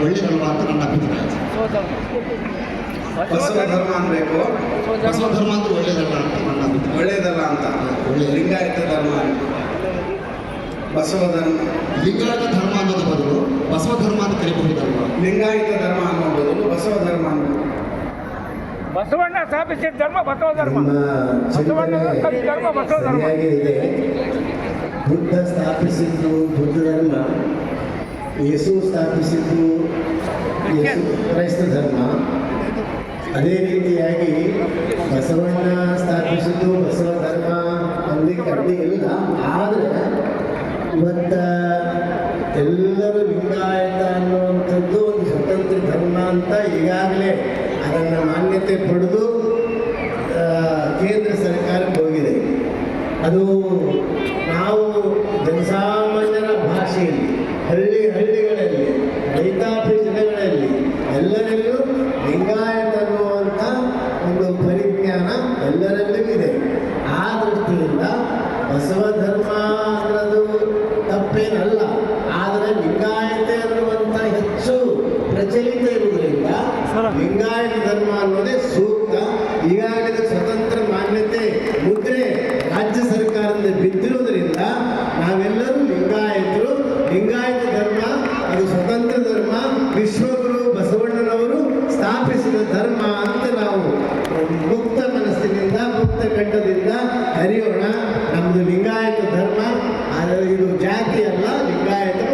ಒಳ್ಳೇದಲ್ವಾ ಅಂತ ನನ್ನ ಅಭಿಪ್ರಾಯ. ಬಸವ ಧರ್ಮ ಅನ್ಬೇಕು ಬಸವ ಧರ್ಮ ಅಂದ್ರೆ ಒಳ್ಳೇದಲ್ಲ ಅಂತ ನನ್ನ ಅಭಿಪ್ರಾಯ. ಒಳ್ಳೇದಲ್ಲ ಅಂತ. ಒಳ್ಳೆ ಲಿಂಗಾಯತ ಧರ್ಮ. ಬಸವ ಧರ್ಮ. ಲಿಂಗಾಯತ ಧರ್ಮ ಅನ್ನೋದು ಬದಲು ಬಸವ ಧರ್ಮ ಅಂತ ಕರಿಬಹುದಲ್ವಾ ಲಿಂಗಾಯತ ಧರ್ಮ ಅನ್ನೋ ಬದಲು ಬಸವ ಧರ್ಮ ಅನ್ನೋದು. ಬಸವಣ್ಣ ಸ್ಥಾಪಿಸಿದ ಧರ್ಮ ಬಸವ ಧರ್ಮ. ಬಸವಣ್ಣ ಧರ್ಮ ಬಸವ ಧರ್ಮ. ಇದೆ ಬುದ್ಧ ಸ್ಥಾಪಿಸಿದ್ದು ಬುದ್ಧ ಧರ್ಮ ಯೇಸು ಸ್ಥಾಪಿಸಿದ್ದು ಕ್ರೈಸ್ತ ಧರ್ಮ. ಅದೇ ರೀತಿಯಾಗಿ ಬಸವಣ್ಣ ಸ್ಥಾಪಿಸಿದ್ದು ಬಸವ ಧರ್ಮ ಅಲ್ಲಿ ಅಡ್ಡಿ ಇಲ್ಲ. ಆದರೆ ಇವತ್ತು ಎಲ್ಲರೂ ಲಿಂಗಾಯತ ಅನ್ನುವಂಥದ್ದು ಒಂದು ಸ್ವತಂತ್ರ ಧರ್ಮ ಅಂತ ಈಗಾಗಲೇ ಅದನ್ನು ಮಾನ್ಯತೆ ಪಡೆದು ಕೇಂದ್ರ ಸರ್ಕಾರಕ್ಕೆ ಹೋಗಿದೆ. ಅದು ನಾವು ಜನಸಾಮಾನ್ಯರ ಭಾಷೆಯಲ್ಲಿ ಹಳ್ಳಿ ಹಳ್ಳಿಗಳಲ್ಲಿ ಬಸವ ಧರ್ಮ ಅನ್ನೋದು ತಪ್ಪೇನಲ್ಲ. ಆದರೆ ಲಿಂಗಾಯತೆ ಅನ್ನುವಂಥ ಹೆಚ್ಚು ಪ್ರಚಲಿತ ಇರುವುದರಿಂದ ಲಿಂಗಾಯತ ಧರ್ಮ ಅನ್ನೋದೇ ಸೂಕ್ತ. ಈಗಾಗಲೇ ಸ್ವತಂತ್ರ ಮಾನ್ಯತೆ ಮುದ್ರೆ ರಾಜ್ಯ ಸರ್ಕಾರದಿಂದ ಬಿದ್ದಿರುವುದರಿಂದ ನಾವೆಲ್ಲರೂ ಲಿಂಗಾಯತರು. ಲಿಂಗಾಯತ ಧರ್ಮ ಅದು ಸ್ವತಂತ್ರ ಧರ್ಮ ವಿಶ್ವ ಜಾತಿಯಲ್ಲ ಲಿಂಗಾಯತ